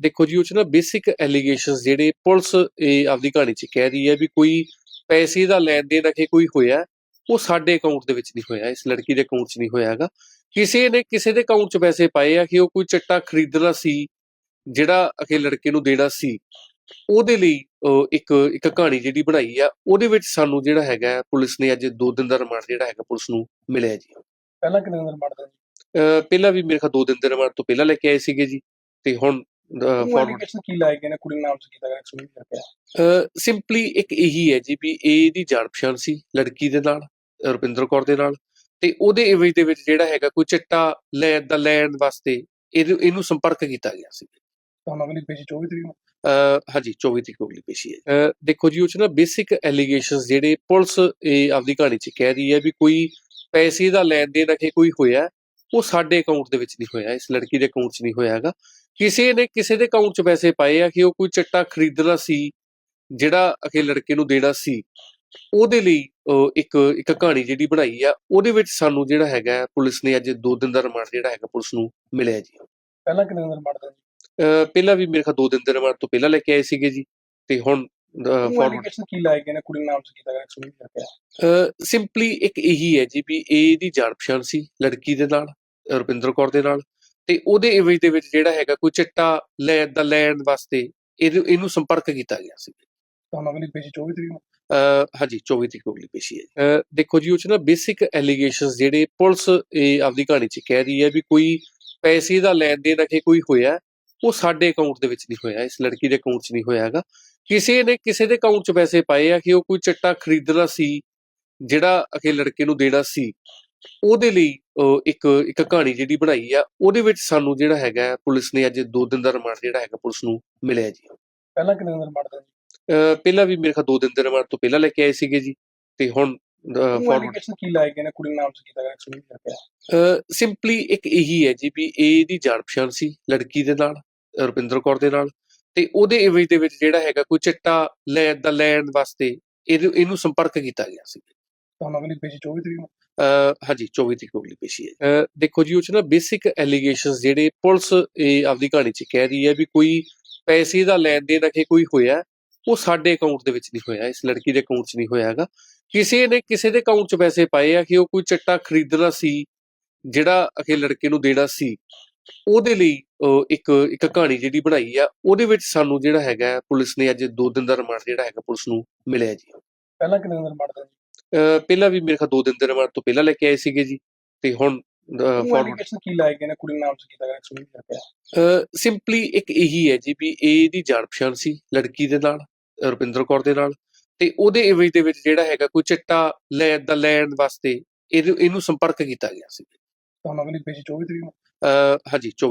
ਦੇਖੋ ਜੀ ਉਹ ਚ ਨਾ ਬੇਸਿਕ ਐਲੀਗੇਸ਼ਨਸ ਜਿਹੜੇ ਪੁਲਿਸ ਇਹ ਆਪਦੀ ਕਹਾਣੀ ਚ ਕਹਿ ਰਹੀ ਹੈ ਵੀ ਕੋਈ ਪੈਸੇ ਦਾ ਲੈਣ ਦੇਣ ਅਖੇ ਕੋਈ ਹੋਇਆ ਉਹ ਸਾਡੇ ਅਕਾਊਂਟ ਦੇ ਵਿੱਚ ਨਹੀਂ ਹੋਇਆ ਇਸ ਲੜਕੀ ਦੇ ਅਕਾਊਂਟ 'ਚ ਨਹੀਂ ਹੋਇਆ ਹੈਗਾ। ਕਿਸੇ ਨੇ ਕਿਸੇ ਦੇ ਅਕਾਊਂਟ 'ਚ ਪੈਸੇ ਪਾਏ ਆ ਕਿ ਉਹ ਕੋਈ ਚੱਟਾ ਖਰੀਦਣਾ ਸੀ ਜਿਹੜਾ ਅਖੇ ਲੜਕੇ ਨੂੰ ਦੇਣਾ ਸੀ ਉਹਦੇ ਲਈ ਇੱਕ ਇੱਕ ਕਹਾਣੀ ਜਿਹੜੀ ਬਣਾਈ ਆ ਉਹਦੇ ਵਿੱਚ ਸਾਨੂੰ ਜਿਹੜਾ ਹੈਗਾ ਪੁਲਿਸ ਨੇ ਅੱਜ 2 ਦਿਨ ਦਾ ਰਿਮਾਂਡ ਜਿਹੜਾ ਹੈਗਾ ਪੁਲਿਸ ਨੂੰ ਮਿਲਿਆ ਜੀ। ਪਹਿਲਾਂ ਕਿੰਨੇ ਦਿਨ ਜੀ ਅਹ, ਪਹਿਲਾਂ ਵੀ ਮੇਰੇ ਖਿਆਲ 2 ਦਿਨ ਦੇ ਰਿਮਾਂਡ ਤੋਂ ਪਹਿਲਾਂ ਲੈ ਕੇ ਆਏ ਸੀਗੇ ਜੀ ਤੇ ਹੁਣ ਐਲੀਗੇਸ਼ਨ ਕੀ ਲਾਏ ਗਏ ਨੇ ਕੁੜੀ ਨਾਮ ਚ ਕੀਤਾ ਗਿਆ ਐਕਚੁਅਲੀ ਕਰਕੇ? ਸਿੰਪਲੀ ਇੱਕ ਇਹੀ ਹੈ ਜੀ ਵੀ ਇਹ ਇਹਦੀ ਜਾਣ ਪਛਾਣ ਸੀ ਲੜਕੀ ਦੇ ਨਾਲ ਰੁਪਿੰਦਰ ਕੌਰ ਦੇ ਨਾਲ ਤੇ ਉਹਦੇ ਇਵੇਜ ਦੇ ਵਿੱਚ ਜਿਹੜਾ ਹੈਗਾ ਕੋਈ ਚਿੱਟਾ ਲੈਣ ਦਾ ਲੈਣ ਵਾਸਤੇ ਇਹਨੂੰ ਇਹਨੂੰ ਸੰਪਰਕ ਕੀਤਾ ਗਿਆ ਸੀ। ਤੁਹਾਨੂੰ ਅਗਲੀ ਪੇਜ 24 ਤਰੀਕ ਨੂੰ? ਹਾਂਜੀ 24 ਤਰੀਕ ਅਗਲੀ ਪੇਸ਼ੀ ਹੈ ਦੇਖੋ ਜੀ ਉਹ ਚ ਨਾ ਬੇਸਿਕ ਐਲੀਗੇਸ਼ਨਸ ਜਿਹੜੇ ਪੁਲਿਸ ਇਹ ਆਪਦੀ ਕਹਾਣੀ ਚ ਕਹਿ ਰਹੀ ਹੈ ਵੀ ਕੋਈ ਪੈਸੇ ਦਾ ਲੈਣ ਦੇਣ ਅਖੇ ਕੋਈ ਹੋਇਆ ਉਹ ਸਾਡੇ ਅਕਾਊਂਟ ਦੇ ਵਿੱਚ ਨਹੀਂ ਹੋਇਆ ਇਸ ਲੜਕੀ ਦੇ ਅਕਾਊਂਟ 'ਚ ਨਹੀਂ ਹੋਇਆ ਹੈਗਾ। ਕਿਸੇ ਨੇ ਕਿਸੇ ਦੇ ਅਕਾਊਂਟ 'ਚ ਪੈਸੇ ਪਾਏ ਆ ਕਿ ਉਹ ਕੋਈ ਚੱਟਾ ਖਰੀਦਣਾ ਸੀ ਜਿਹੜਾ ਅਖੇ ਲੜਕੇ ਨੂੰ ਦੇਣਾ ਸੀ ਉਹਦੇ ਲਈ ਇੱਕ ਇੱਕ ਕਹਾਣੀ ਜਿਹੜੀ ਬਣਾਈ ਆ ਉਹਦੇ ਵਿੱਚ ਸਾਨੂੰ ਜਿਹੜਾ ਹੈਗਾ ਪੁਲਿਸ ਨੇ ਅੱਜ 2 ਦਿਨ ਦਾ ਰਿਮਾਂਡ ਜਿਹੜਾ ਹੈਗਾ ਪੁਲਿਸ ਨੂੰ ਮਿਲਿਆ ਜੀ। ਪਹਿਲਾਂ ਕਿੰਨੇ ਦਿਨ ਜੀ ਅਹ, ਪਹਿਲਾਂ ਵੀ ਮੇਰੇ ਖਿਆਲ 2 ਦਿਨ ਦੇ ਰਿਮਾਂਡ ਤੋਂ ਪਹਿਲਾਂ ਲੈ ਕੇ ਆਏ ਸੀਗੇ ਜੀ ਤੇ ਹੁਣ ਐਲੀਗੇਸ਼ਨ ਕੀ ਲਾਏ ਗਏ ਨੇ ਕੁੜੀ ਨਾਮ ਚ ਕੀਤਾ ਗਿਆ ਐਕਚੁਅਲੀ ਕਰਕੇ ਸਿੰਪਲੀ ਇੱਕ ਇਹੀ ਹੈ ਜੀ ਵੀ ਇਹ ਇਹਦੀ ਜਾਣ ਪਛਾਣ ਸੀ ਲੜਕੀ ਦੇ ਨਾਲ ਰੁਪਿੰਦਰ ਕੌਰ ਦੇ ਨਾਲ ਤੇ ਉਹਦੇ ਇਵੇਜ ਦੇ ਵਿੱਚ ਜਿਹੜਾ ਹੈਗਾ ਕੋਈ ਚਿੱਟਾ ਲੈਣ ਦਾ ਲੈਣ ਵਾਸਤੇ ਇਹਨੂੰ ਇਹਨੂੰ ਸੰਪਰਕ ਕੀਤਾ ਗਿਆ ਸੀ। ਤੁਹਾਨੂੰ ਅਗਲੀ ਪੇਜ 24 ਤਰੀਕ ਨੂੰ? ਹਾਂਜੀ 24 ਤਰੀਕ ਅਗਲੀ ਪੇਸ਼ੀ ਹੈ ਦੇਖੋ ਜੀ ਉਹ ਚ ਨਾ ਬੇਸਿਕ ਐਲੀਗੇਸ਼ਨਸ ਜਿਹੜੇ ਪੁਲਿਸ ਇਹ ਆਪਦੀ ਕਹਾਣੀ ਚ ਕਹਿ ਰਹੀ ਹੈ ਵੀ ਕੋਈ ਪੈਸੇ ਦਾ ਲੈਣ ਦੇਣ ਅਖੇ ਕੋਈ ਹੋਇਆ ਉਹ ਸਾਡੇ ਅਕਾਊਂਟ ਦੇ ਵਿੱਚ ਨਹੀਂ ਹੋਇਆ ਇਸ ਲੜਕੀ ਦੇ ਅਕਾਊਂਟ 'ਚ ਨਹੀਂ ਹੋਇਆ ਹੈਗਾ। ਕਿਸੇ ਨੇ ਕਿਸੇ ਦੇ ਅਕਾਊਂਟ 'ਚ ਪੈਸੇ ਪਾਏ ਆ ਕਿ ਉਹ ਕੋਈ ਚੱਟਾ ਖਰੀਦਣਾ ਸੀ ਜਿਹੜਾ ਅਖੇ ਲੜਕੇ ਨੂੰ ਦੇਣਾ ਸੀ ਉਹਦੇ ਲਈ ਇੱਕ ਇੱਕ ਕਹਾਣੀ ਜਿਹੜੀ ਬਣਾਈ ਆ ਉਹਦੇ ਵਿੱਚ ਸਾਨੂੰ ਜਿਹੜਾ ਹੈਗਾ ਪੁਲਿਸ ਨੇ ਅੱਜ 2 ਦਿਨ ਦਾ ਰਿਮਾਂਡ ਜਿਹੜਾ ਹੈਗਾ ਪੁਲਿਸ ਨੂੰ ਮਿਲਿਆ ਜੀ। ਪਹਿਲਾਂ ਕਿੰਨੇ ਦਿਨ ਜੀ ਅਹ ਪਹਿਲਾਂ ਵੀ ਮੇਰੇ ਖਿਆਲ 2 ਦਿਨ ਦੇ ਰਿਮਾਂਡ ਤੋਂ ਪਹਿਲਾਂ ਲੈ ਕੇ ਆਏ ਸੀਗੇ ਜੀ ਤੇ ਹੁਣ ਐਲੀਗੇਸ਼ਨ ਕੀ ਲਾਏ ਗਏ ਨੇ ਕੁੜੀ ਨਾਮ ਚ ਕੀਤਾ ਗਿਆ ਐਕਚੁਅਲੀ ਕਰਕੇ ਸਿੰਪਲੀ ਇੱਕ ਇਹੀ ਹੈ ਜੀ ਵੀ ਇਹ ਇਹਦੀ ਜਾਣ ਪਛਾਣ ਸੀ ਲੜਕੀ ਦੇ ਨਾਲ ਰੁਪਿੰਦਰ ਕੌਰ ਦੇ ਨਾਲ ਤੇ ਉਹਦੇ ਇਵੇਜ ਦੇ ਵਿੱਚ ਜਿਹੜਾ ਹੈਗਾ ਕੋਈ ਚਿੱਟਾ ਲੈਣ ਦਾ ਲੈਣ ਵਾਸਤੇ ਇਹਨੂੰ ਇਹਨੂੰ ਸੰਪਰਕ ਕੀਤਾ ਗਿਆ ਸੀ। ਤੁਹਾਨੂੰ ਅਗਲੀ ਪੇਜ 24 ਤਰੀਕ ਨੂੰ। ਹਾਂਜੀ 24 ਤਰੀਕ ਅਗਲੀ ਪੇਸ਼ੀ ਹੈ। ਦੇਖੋ ਜੀ ਉਹ ਚ ਨਾ ਬੇਸਿਕ ਐਲੀਗੇਸ਼ਨਸ ਜਿਹੜੇ ਪੁਲਿਸ ਇਹ ਆਪਦੀ ਕਹਾਣੀ ਚ ਕਹਿ ਰਹੀ ਹੈ ਵੀ ਕੋਈ ਪੈਸੇ ਦਾ ਲੈਣ ਦੇਣ ਅਖੇ ਕੋਈ ਹੋਇਆ ਉਹ ਸਾਡੇ ਅਕਾਊਂਟ ਦੇ ਵਿੱਚ ਨਹੀਂ ਹੋਇਆ ਇਸ ਲੜਕੀ ਦੇ ਅਕਾਊਂਟ 'ਚ ਨਹੀਂ ਹੋਇਆ ਹੈਗਾ। ਕਿਸੇ ਨੇ ਕਿਸੇ ਦੇ ਅਕਾਊਂਟ 'ਚ ਪੈਸੇ ਪਾਏ ਆ ਕਿ ਉਹ ਕੋਈ ਚੱਟਾ ਖਰੀਦਣਾ ਸੀ ਜਿਹੜਾ ਅਖੇ ਲੜਕੇ ਨੂੰ ਦੇਣਾ ਸੀ ਉਹਦੇ ਲਈ ਅਹ, ਇੱਕ ਇੱਕ ਕਹਾਣੀ ਜਿਹੜੀ ਬਣਾਈ ਆ ਉਹਦੇ ਵਿੱਚ ਸਾਨੂੰ ਜਿਹੜਾ ਹੈਗਾ ਪੁਲਿਸ ਨੇ ਅੱਜ 2 ਦਿਨ ਦਾ ਰਿਮਾਂਡ ਜਿਹੜਾ ਹੈਗਾ ਪੁਲਿਸ ਨੂੰ ਮਿਲਿਆ ਜੀ। ਪਹਿਲਾਂ ਕਿੰਨੇ ਦਿਨ ਪਹਿਲਾਂ ਵੀ ਮੇਰੇ ਖਿਆਲ 2 ਦਿਨ ਦੇ ਰਿਮਾਂਡ ਤੋਂ ਪਹਿਲਾਂ ਲੈ ਕੇ ਆਏ ਸੀਗੇ ਜੀ ਤੇ ਹੁਣ ਐਲੀਗੇਸ਼ਨ ਕੀ ਲਾਏ ਗਏ ਨੇ? ਕੁੜੀ ਨਾਮ ਚ ਕੀਤਾ ਗਿਆ ਐਕਚੁਅਲੀ ਕਰਕੇ ਸਿੰਪਲੀ ਇੱਕ ਇਹੀ ਹੈ ਜੀ ਵੀ ਇਹ ਇਹਦੀ ਜਾਣ ਪਛਾਣ ਸੀ ਲੜਕੀ ਦੇ ਨਾਲ ਰੁਪਿੰਦਰ ਕੌਰ ਦੇ ਨਾਲ ਤੇ ਉਹਦੇ ਇਵੇਜ ਦੇ ਵਿੱਚ ਜਿਹੜਾ ਹੈਗਾ ਕੋਈ ਚਿੱਟਾ ਲੈਣ ਦਾ ਲੈਣ ਵਾਸਤੇ ਇਹਨੂੰ ਸੰਪਰਕ ਕੀਤਾ ਗਿਆ ਸੀ। ਤੁਹਾਨੂੰ ਅਗਲੀ ਪੇਜ 24 ਤਰੀਕ ਨੂੰ? ਹਾਂਜੀ 24